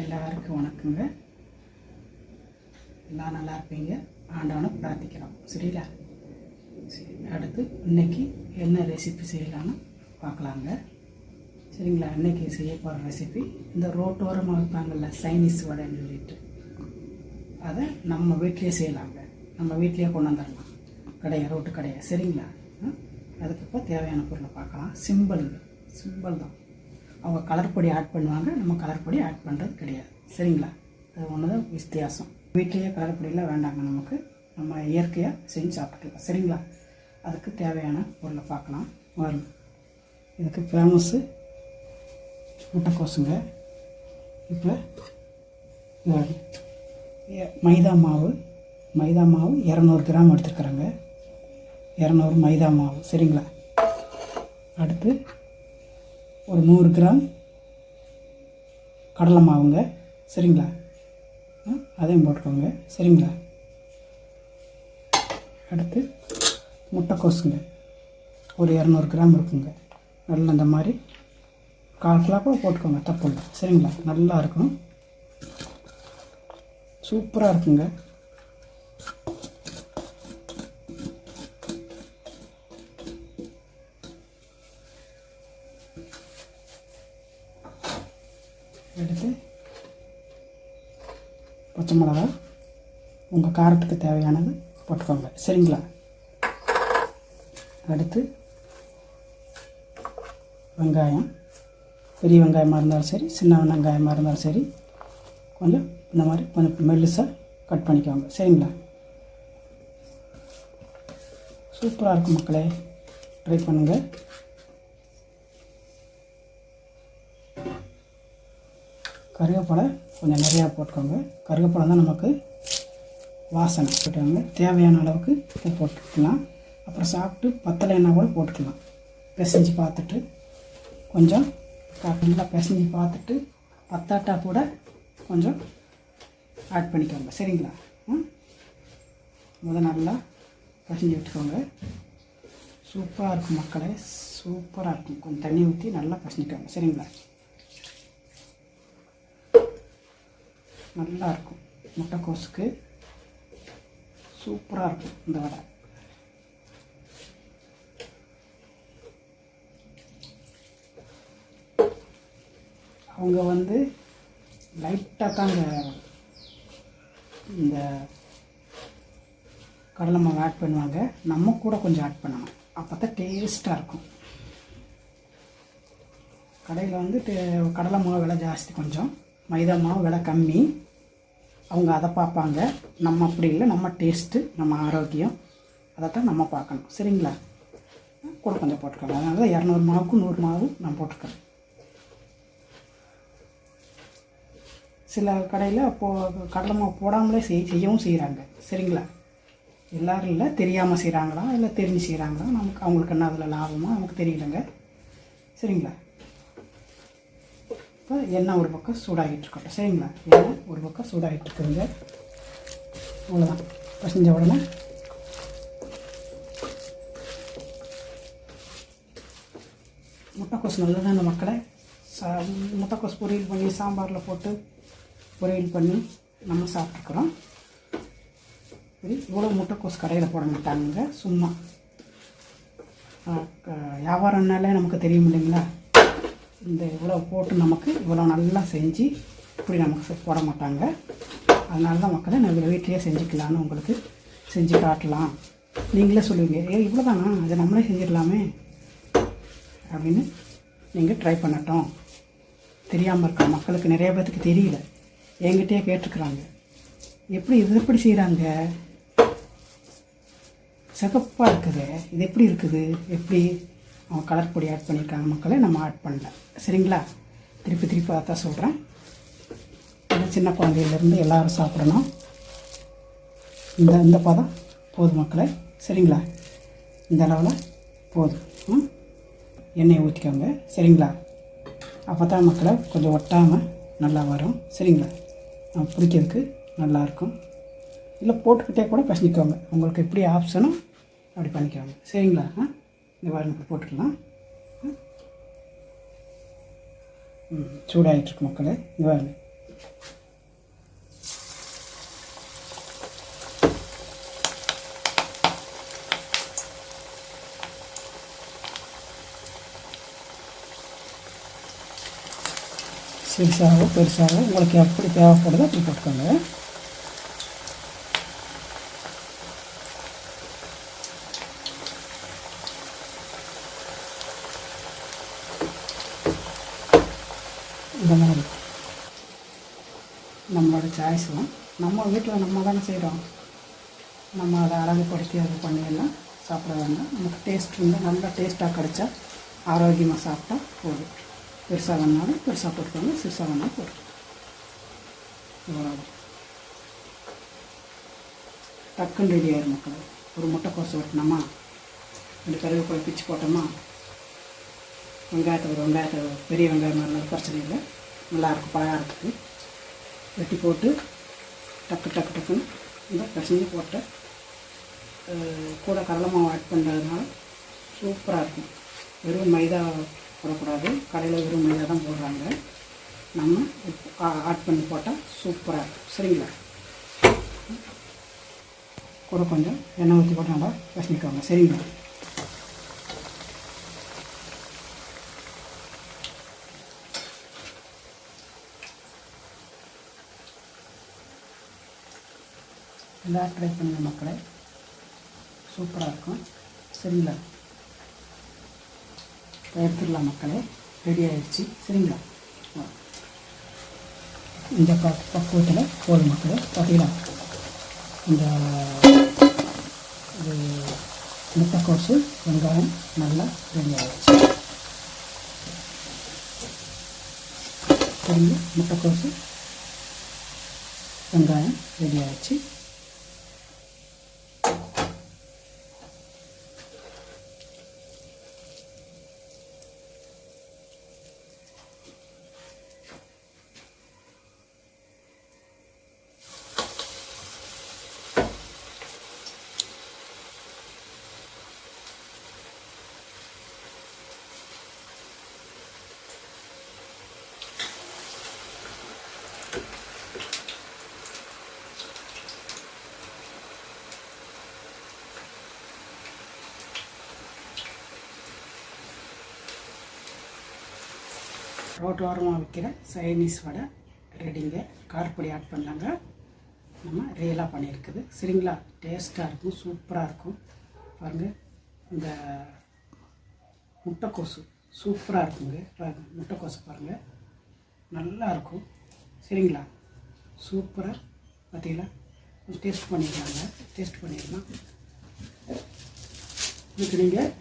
எல்லாருக்கும் வணக்கங்க. எல்லாம் நல்லா இருப்பீங்க. ஆண்டவனை பிரார்த்திக்கிறோம். சரிங்களா சரி அடுத்து இன்னைக்கு என்ன ரெசிபி செய்யலான்னு பார்க்கலாங்க. சரிங்களா? இன்றைக்கி செய்ய போகிற ரெசிபி இந்த ரோட்டோரமாக வைப்பாங்கள்ல சைனீஸ் வடைன்னு சொல்லிட்டு. அதை நம்ம வீட்லேயே செய்யலாங்க. நம்ம வீட்லேயே கொண்டு வந்துடலாம். கடையை ரோட்டு கடையை. சரிங்களா? அதுக்கப்புறம் தேவையான பொருளை பார்க்கலாம். சிம்பிள் சிம்பிள் தான். அவங்க கலர் பொடி ஆட் பண்ணுவாங்க நம்ம கலர் பொடி ஆட் பண்ணுறது கிடையாது. சரிங்களா? அது ஒன்று தான் வித்தியாசம். வீட்லேயே கலர் பொடியெல்லாம் வேண்டாங்க நமக்கு. நம்ம இயற்கையாக செஞ்சு சாப்பிட்டுக்கலாம். சரிங்களா? அதுக்கு தேவையான பொருளை பார்க்கலாம். வரும் இதுக்கு ஃபேமஸ்ஸு முட்டைக்கோசுங்க இப்போ மைதா மாவு. மைதா மாவு இரநூறு கிராம் எடுத்துருக்குறேங்க. இரநூறு மைதா மாவு. சரிங்களா? அடுத்து ஒரு நூறு கிராம் கடலை மாவுங்க. சரிங்களா? அதையும் போட்டுக்கோங்க. சரிங்களா? அடுத்து முட்டைக்கோசுங்க ஒரு இரநூறு கிராம் இருக்குங்க. நல்லா இந்த மாதிரி கால் கிலோ கூட போட்டுக்கோங்க தப்பு இல்லை. சரிங்களா? நல்லா இருக்கும் சூப்பராக இருக்குங்க. எடுத்து பச்சை மிளகா உங்கள் காரத்துக்கு தேவையானது போட்டுக்கோங்க. சரிங்களா? அடுத்து வெங்காயம். பெரிய வெங்காயமாக இருந்தாலும் சரி சின்ன வெங்காயமாக இருந்தாலும் சரி கொஞ்சம் இந்த மாதிரி கொஞ்சம் மெல்லிசாக கட் பண்ணிக்கோங்க. சரிங்களா? சூப்பராக இருக்கும் மக்களே. ட்ரை பண்ணுங்கள் கருவேப்பிலை கொஞ்சம் நிறையா போட்டுக்கோங்க. கருவேப்பிலை தான் நமக்கு வாசனை. போட்டுக்கோங்க தேவையான அளவுக்கு உப்பு போட்டுக்கலாம். அப்புறம் சாப்பிட்டு பத்தலைன்னா கூட போட்டுக்கலாம். பிசைஞ்சு பார்த்துட்டு கொஞ்சம் நல்லா பிசைஞ்சு பார்த்துட்டு பத்தாட்டா கூட கொஞ்சம் ஆட் பண்ணிக்கோங்க. சரிங்களா? ம்? முத நல்லா பிசைஞ்சு விட்டுக்கோங்க. சூப்பராக இருக்கும் மக்களே. சூப்பராக இருக்கும். கொஞ்சம் தண்ணி ஊற்றி நல்லா பிசைஞ்சிக்கோங்க. சரிங்களா? நல்லா இருக்கும் முட்டைக்கோஸுக்கு சூப்பராக இருக்கும் இந்த வடை. அவங்க வந்து லைட்டாக தாங்க இந்த கடலை மாவு ஆட் பண்ணுவாங்க. நம்ம கூட கொஞ்சம் ஆட் பண்ணணும் அப்போ தான் டேஸ்ட்டாக இருக்கும். கடையில் வந்து டே- கடலை மாவு விலை ஜாஸ்தி கொஞ்சம். மைதா மாவு விலை கம்மி. அவங்க அதை பார்ப்பாங்க. நம்ம அப்படி இல்லை. நம்ம டேஸ்ட்டு நம்ம ஆரோக்கியம். அதைத்தான் நம்ம பார்க்கணும். சரிங்களா? கூட கொஞ்சம் போட்டுக்கோங்க. அதனால தான் இரநூறு மாவுக்கு நூறு மாவு நான் போட்டிருக்கேன் சில கடையில் போ கடலை மாவு போடாமலே செய் செய்யவும் செய்கிறாங்க சரிங்களா? எல்லோரும் இல்லை. தெரியாமல் செய்கிறாங்களா இல்லை தெரிஞ்சு செய்கிறாங்களா நமக்கு அவங்களுக்கு என்ன அதில் லாபமாக நமக்கு தெரியலங்க. சரிங்களா? இப்போ எண்ணெய் ஒரு பக்கம் சூடாகிட்டு இருக்கட்டும் சரிங்களா? எண்ணெய் ஒரு பக்கம் சூடாகிட்டு இருக்குதுங்க அவ்வளோதான் பசஞ்ச உடனே முட்டைக்கோஸ் நல்லது அந்த மக்களை. சா முட்டைக்கோஸ் பொரியல் பண்ணி சாம்பாரில் போட்டு பொரியல் பண்ணி நம்ம சாப்பிட்ருக்குறோம் சரி இவ்வளோ முட்டைக்கோஸ் கடையில் போட மாட்டாங்க சும்மா. வியாபாரம்னாலே நமக்கு தெரியும் இல்லைங்களா? இந்த இவ்வளோ போட்டு நமக்கு இவ்வளோ நல்லா செஞ்சு இப்படி நமக்கு போட மாட்டாங்க. அதனால தான் மக்களை நம்ம வீட்டிலேயே செஞ்சுக்கலான்னு உங்களுக்கு செஞ்சு காட்டலாம். நீங்களே சொல்லுவீங்க ஏ இவ்வளோ தானா அதை நம்மளே செஞ்சிடலாமே. அப்படின்னு நீங்கள் ட்ரை பண்ணட்டும். தெரியாமல் இருக்க மக்களுக்கு நிறைய பேர்த்துக்கு தெரியல. என்கிட்டயே கேட்டிருக்குறாங்க. எப்படி இது எப்படி செய்கிறாங்க சிகப்பாக இருக்குது இது எப்படி இருக்குது? எப்படி அவங்க கலர் பொடி ஆட் பண்ணியிருக்காங்க மக்களை நம்ம ஆட் பண்ணல. சரிங்களா? திருப்பி திருப்பி அதான் சொல்கிறேன் சின்ன குழந்தையிலேருந்து எல்லோரும் சாப்பிடணும். இந்த இந்த பதம் போதும் மக்களே. சரிங்களா? இந்த அளவில் போதும். எண்ணெயை ஊற்றிக்கோங்க சரிங்களா? அப்போ தான் மக்களை கொஞ்சம் ஒட்டாமல் நல்லா வரும். சரிங்களா? நம்ம பிடிக்கிறதுக்கு நல்லாயிருக்கும் இல்லை போட்டுக்கிட்டே கூட பசங்கிக்கோங்க உங்களுக்கு எப்படி ஆப்ஷனும் அப்படி பண்ணிக்கோங்க. சரிங்களா? ஆ? இந்த வாரம் போட்டுக்கலாம். ம் சூடாகிட்டுருக்கு மக்களே. இது பாருங்க. சிறுசாகவோ பெருசாகவோ உங்களுக்கு எப்படி தேவைப்படுதோ அப்படி போட்டுக்கோங்க இந்த மாதிரி சாய்ஸ் தான் நம்ம வீட்டில் நம்ம தானே செய்கிறோம் நம்ம அதை அழகுப்படுத்தி அது பண்ணி சாப்பிட வேண்டாம். நமக்கு டேஸ்ட் இருந்தால் நல்லா டேஸ்ட்டாக கிடச்சா ஆரோக்கியமாக சாப்பிட்டா போதும். பெருசாக வேணாலும் பெருசாக போட்டுக்கோங்க சிறுசாக வேணாலும் போட்டுக்கோங்க. டக்குன்னு ரெடி ஆயிரும் மக்கள். ஒரு முட்டை வெட்டினோமா ரெண்டு கருவேப்பிலை பிச்சு போட்டோமா? வெங்காயத்தை ஒரு வெங்காயத்தை பெரிய வெங்காயம் இருந்தாலும் பிரச்சனை இல்லை? நல்லாயிருக்கும் பழம் இருக்குது வெட்டி போட்டு டக்கு டக்கு டக்குன்னு இந்த பசங்க போட்ட கூட கடலை மாவு ஆட் பண்ணுறதுனால சூப்பராக இருக்கும். வெறும் மைதா போடக்கூடாது. கடையில் வெறும் மைதா தான் போடுறாங்க. நம்ம ஆட் பண்ணி போட்டால் சூப்பராக இருக்கும். சரிங்களா? கூட கொஞ்சம் எண்ணெய் ஊற்றி போட்டு நல்லா பசனிக்கோங்க சரிங்களா? எல்லாம் ட்ரை பண்ணுங்க மக்களே. சூப்பராக இருக்கும். சரிங்களா? எடுத்துடலாம் மக்களே. ரெடி ஆகிடுச்சு சரிங்களா? இந்த ப பக்குவத்தில் போதும் மக்களே. பார்த்தீங்களா இந்த இது முட்டைக்கோசு வெங்காயம் நல்லா ரெடி ஆகிடுச்சு சரிங்க முட்டைக்கோசு வெங்காயம் ரெடி ஆகிடுச்சு ரோட்டோரமாக விற்கிற சைனீஸ் வடை ரெடிங்க. காரப்பொடி ஆட் பண்ணாங்க. நம்ம ரியலாக பண்ணியிருக்குது. சரிங்களா டேஸ்ட்டாக இருக்கும் சூப்பராக இருக்கும். பாருங்கள் இந்த முட்டைக்கோசு சூப்பராக இருக்குங்க. முட்டைக்கோசு பாருங்கள் நல்லா இருக்கும். சரிங்களா சூப்பராக பார்த்தீங்களா? கொஞ்சம் டேஸ்ட் பண்ணிடலாங்க. டேஸ்ட் பண்ணிடலாம்? இதுக்கு நீங்கள்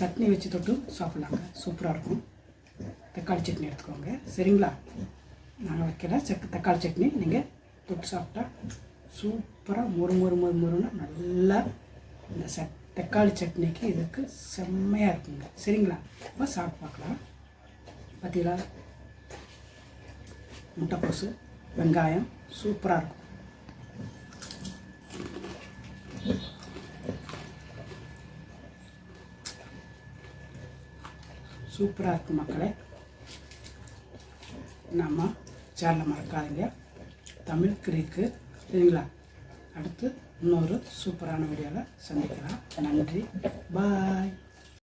சட்னி வச்சு தொட்டு சாப்பிட்லாங்க. சூப்பராக இருக்கும். தக்காளி சட்னி எடுத்துக்கோங்க. சரிங்களா? நாங்கள் வைக்கிற சக் தக்காளி சட்னி நீங்கள் தொட்டு சாப்பிட்டா சூப்பராக மொறு மொறு மொறு மொறுன்னு நல்லா இந்த சட் தக்காளி சட்னிக்கு இதுக்கு செம்மையாக இருக்குங்க. சரிங்களா? இப்போ சாப்பிட்டு பார்க்கலாம். பார்த்தீங்களா முட்டைக்கோசு வெங்காயம் சூப்பராக இருக்கும். சூப்பராக இருக்கு மக்களே. நம்ம சேனலை மறக்காதீங்க. தமிழ் கிரீக்கு சரிங்களா? அடுத்து இன்னொரு சூப்பரான வீடியோவில் சந்திக்கலாம். நன்றி. பாய்.